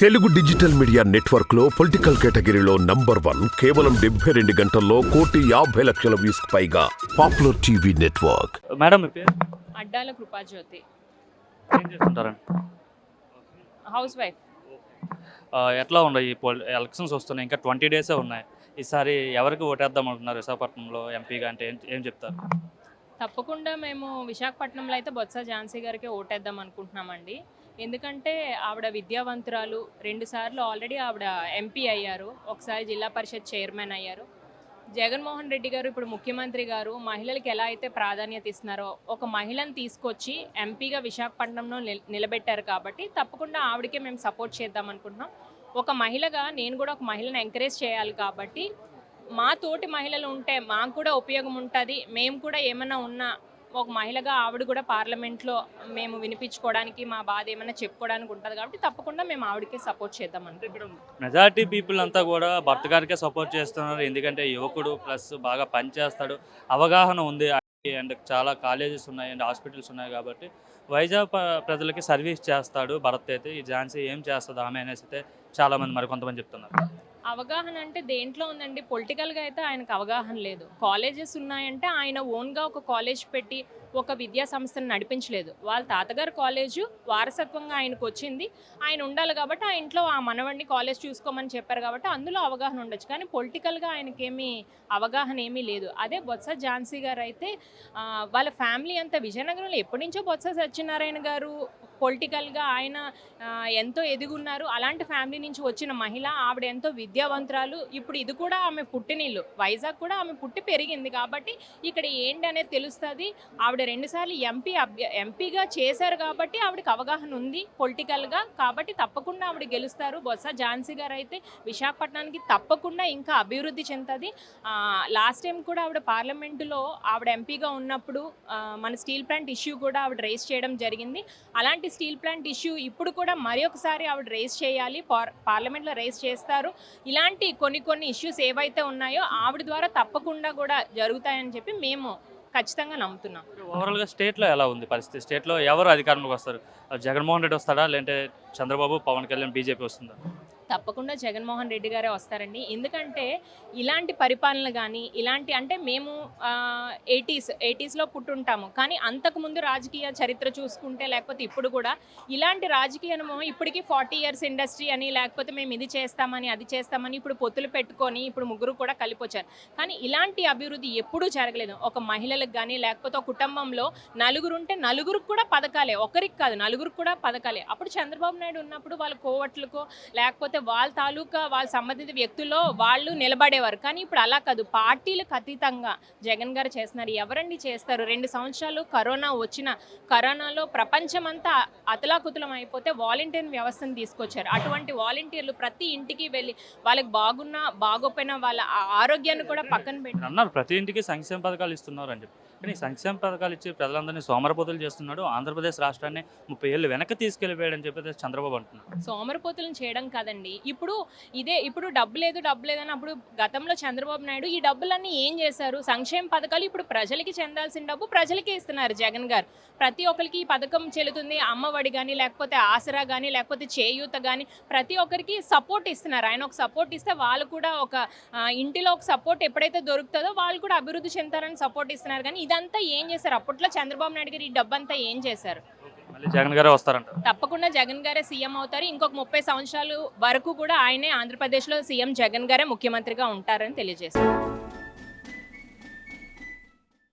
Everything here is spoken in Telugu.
తెలుగు డిజిటల్ మీడియా నెట్వర్క్లో పొలిటికల్ కేటగిరీలో నంబర్ వన్ కేవలం డెబ్బై రెండు గంటల్లో కోటి యాభై లక్షల వ్యూస్ పైగా పాపులర్ టీవీ నెట్వర్క్. మేడం మీ పేరు? అడ్డాల కృపాజ్యోతి. ఏం చేస్తుంటారండి? House wife. ఆ, ఎట్లా ఉన్నాయి ఈ పోల్ ఎలక్షన్స్ వస్తున్నాయి ఇంకా ట్వంటీ డేసే ఉన్నాయి. ఈసారి ఎవరికి ఓటేద్దాం అనుకుంటున్నారు విశాఖపట్నంలో ఎంపీగా అంటే ఏం ఏం చెప్తారు? తప్పకుండా మేము విశాఖపట్నంలో అయితే బొత్స ఝాన్సీ గారికి ఓటేద్దాం అనుకుంటున్నామండి. ఎందుకంటే ఆవిడ విద్యావంతురాలు రెండుసార్లు ఆల్రెడీ ఆవిడ ఎంపీ అయ్యారు ఒకసారి జిల్లా పరిషత్ చైర్మన్ అయ్యారు. జగన్మోహన్ రెడ్డి గారు ఇప్పుడు ముఖ్యమంత్రి గారు మహిళలకు ఎలా అయితే ప్రాధాన్యత ఇస్తున్నారో ఒక మహిళను తీసుకొచ్చి ఎంపీగా విశాఖపట్నంలో నిలబెట్టారు కాబట్టి తప్పకుండా ఆవిడకే మేము సపోర్ట్ చేద్దాం అనుకుంటున్నాం. ఒక మహిళగా నేను కూడా ఒక మహిళను ఎంకరేజ్ చేయాలి కాబట్టి మా తోటి మహిళలు ఉంటే మాకు కూడా ఉపయోగం ఉంటుంది. మేము కూడా ఏమైనా ఉన్నా ఒక మహిళగా ఆవిడ కూడా పార్లమెంట్లో మేము వినిపించుకోవడానికి మా బాధ ఏమైనా చెప్పుకోవడానికి ఉంటుంది కాబట్టి తప్పకుండా మేము ఆవిడకే సపోర్ట్ చేద్దాం అంటే ఇక్కడ మెజారిటీ పీపుల్ అంతా కూడా భర్త గారికే సపోర్ట్ చేస్తున్నారు. ఎందుకంటే యువకుడు ప్లస్ బాగా పనిచేస్తాడు అవగాహన ఉంది. అండ్ చాలా కాలేజెస్ ఉన్నాయి అండ్ హాస్పిటల్స్ ఉన్నాయి కాబట్టి వైజాగ్ ప్రజలకి సర్వీస్ చేస్తాడు భరత్ అయితే. ఈ ఝాన్సీ ఏం చేస్తుంది ఆమె అనేసి అయితే చాలామంది మరి కొంతమంది చెప్తున్నారు. అవగాహన అంటే దేంట్లో ఉందండి? పొలిటికల్గా అయితే ఆయనకు అవగాహన లేదు. కాలేజెస్ ఉన్నాయంటే ఆయన ఓన్గా ఒక కాలేజ్ పెట్టి ఒక విద్యా సంస్థను నడిపించలేదు. వాళ్ళ తాతగారు కాలేజు వారసత్వంగా ఆయనకు వచ్చింది. ఆయన ఉండాలి కాబట్టి ఆ ఇంట్లో ఆ మనవడిని కాలేజ్ చూసుకోమని చెప్పారు కాబట్టి అందులో అవగాహన ఉండొచ్చు. కానీ పొలిటికల్గా ఆయనకేమీ అవగాహన ఏమీ లేదు. అదే బొత్స ఝాన్సీ గారు అయితే వాళ్ళ ఫ్యామిలీ అంతా విజయనగరంలో ఎప్పటి నుంచో బొత్స సత్యనారాయణ గారు పొలిటికల్గా ఆయన ఎంతో ఎదుగున్నారు. అలాంటి ఫ్యామిలీ నుంచి వచ్చిన మహిళ ఆవిడ ఎంతో విద్యావంతురాలు. ఇప్పుడు ఇది కూడా ఆమె పుట్టినిల్లు. వైజాగ్ కూడా ఆమె పుట్టి పెరిగింది కాబట్టి ఇక్కడ ఏంటి అనేది తెలుస్తుంది. ఆవిడ రెండుసార్లు ఎంపీ అభ్య ఎంపీగా చేశారు కాబట్టి ఆవిడకి అవగాహన ఉంది పొలిటికల్గా. కాబట్టి తప్పకుండా ఆవిడ గెలుస్తారు. బొత్స ఝాన్సీ గారు అయితే విశాఖపట్నానికి తప్పకుండా ఇంకా అభివృద్ధి చెందుతుంది. లాస్ట్ టైం కూడా ఆవిడ పార్లమెంటులో ఆవిడ ఎంపీగా ఉన్నప్పుడు మన స్టీల్ ప్లాంట్ ఇష్యూ కూడా ఆవిడ రేస్ చేయడం జరిగింది. అలాంటి స్టీల్ ప్లాంట్ ఇష్యూ ఇప్పుడు కూడా మరి ఒకసారి ఆవిడ రేస్ చేయాలి పార్ పార్లమెంట్లో రేస్ చేస్తారు. ఇలాంటి కొన్ని కొన్ని ఇష్యూస్ ఏవైతే ఉన్నాయో ఆవిడ ద్వారా తప్పకుండా కూడా జరుగుతాయని చెప్పి మేము ఖచ్చితంగా నమ్ముతున్నాం. ఓవరాల్గా స్టేట్లో ఎలా ఉంది పరిస్థితి? స్టేట్లో ఎవరు అధికారంలోకి వస్తారు? జగన్మోహన్ రెడ్డి వస్తాడా? లేదంటే చంద్రబాబు పవన్ కళ్యాణ్ బీజేపీ వస్తుందా? తప్పకుండా జగన్మోహన్ రెడ్డి గారే వస్తారండి. ఎందుకంటే ఇలాంటి పరిపాలన కానీ ఇలాంటి అంటే మేము ఎయిటీస్ ఎయిటీస్లో పుట్టుంటాము. కానీ అంతకుముందు రాజకీయ చరిత్ర చూసుకుంటే లేకపోతే ఇప్పుడు కూడా ఇలాంటి రాజకీయ ఇప్పటికీ ఫార్టీ ఇయర్స్ ఇండస్ట్రీ అని లేకపోతే మేము ఇది చేస్తామని అది చేస్తామని ఇప్పుడు పొత్తులు పెట్టుకొని ఇప్పుడు ముగ్గురు కూడా కలిపి వచ్చారు కానీ ఇలాంటి అభివృద్ధి ఎప్పుడూ జరగలేదు. ఒక మహిళలకు కానీ లేకపోతే ఒక కుటుంబంలో నలుగురు ఉంటే నలుగురికి కూడా పథకాలే. ఒకరికి కాదు నలుగురికి కూడా పథకాలే. అప్పుడు చంద్రబాబు నాయుడు ఉన్నప్పుడు వాళ్ళ కోవట్లకో లేకపోతే వాళ్ళ తాలూకా వాళ్ళ సంబంధిత వ్యక్తుల్లో వాళ్ళు నిలబడేవారు. కానీ ఇప్పుడు అలా కాదు. పార్టీలకు అతీతంగా జగన్ గారు చేస్తున్నారు. ఎవరండి చేస్తారు? రెండు సంవత్సరాలు కరోనా వచ్చిన కరోనాలో ప్రపంచమంతా అతలాకుతలం అయిపోతే వాలంటీర్ వ్యవస్థను తీసుకొచ్చారు. అటువంటి వాలంటీర్లు ప్రతి ఇంటికి వెళ్ళి వాళ్ళకి బాగున్నా బాగోపోయినా వాళ్ళ ఆరోగ్యాన్ని కూడా పక్కన పెట్టి అన్నారు. ప్రతి ఇంటికి సంక్షేమ పథకాలు ఇస్తున్నారు అని చెప్పి కానీ సంక్షేమ పథకాలు ఇచ్చి ప్రజలందరినీ సోమరపోతులు చేస్తున్నాడు. ఆంధ్రప్రదేశ్ రాష్ట్రాన్ని ముప్పై ఏళ్ళు వెనక్కి తీసుకెళ్ళిపోయాడు అని చెప్పి చంద్రబాబు అంటున్నారు. సోమరిపోతులను చేయడం కాదండి. ఇప్పుడు ఇదే ఇప్పుడు డబ్బు లేదు డబ్బు లేదని అప్పుడు గతంలో చంద్రబాబు నాయుడు ఈ డబ్బులన్నీ ఏం చేశారు? సంక్షేమ పథకాలు ఇప్పుడు ప్రజలకి చెందాల్సిన డబ్బు ప్రజలకే ఇస్తున్నారు జగన్ గారు. ప్రతి ఒక్కరికి ఈ పథకం చెల్లుతుంది. అమ్మఒడి కానీ లేకపోతే ఆసరా కానీ లేకపోతే చేయూత కానీ ప్రతి ఒక్కరికి సపోర్ట్ ఇస్తున్నారు. ఆయన ఒక సపోర్ట్ ఇస్తే వాళ్ళు కూడా ఒక ఇంటిలో ఒక సపోర్ట్ ఎప్పుడైతే దొరుకుతుందో వాళ్ళు కూడా అభివృద్ధి చెందుతారని సపోర్ట్ ఇస్తున్నారు. కానీ ఇదంతా ఏం చేశారు? అప్పట్లో చంద్రబాబు నాయుడు గారు ఈ డబ్బంతా ఏం చేశారు? జగన్ గారే వస్తారంట. తప్పకుండా జగన్ గారే సీఎం అవుతారు. ఇంకొక ముప్పై సంవత్సరాలు వరకు కూడా ఆయనే ఆంధ్రప్రదేశ్లో సీఎం జగన్ గారే ముఖ్యమంత్రిగా ఉంటారని తెలియజేస్తారు.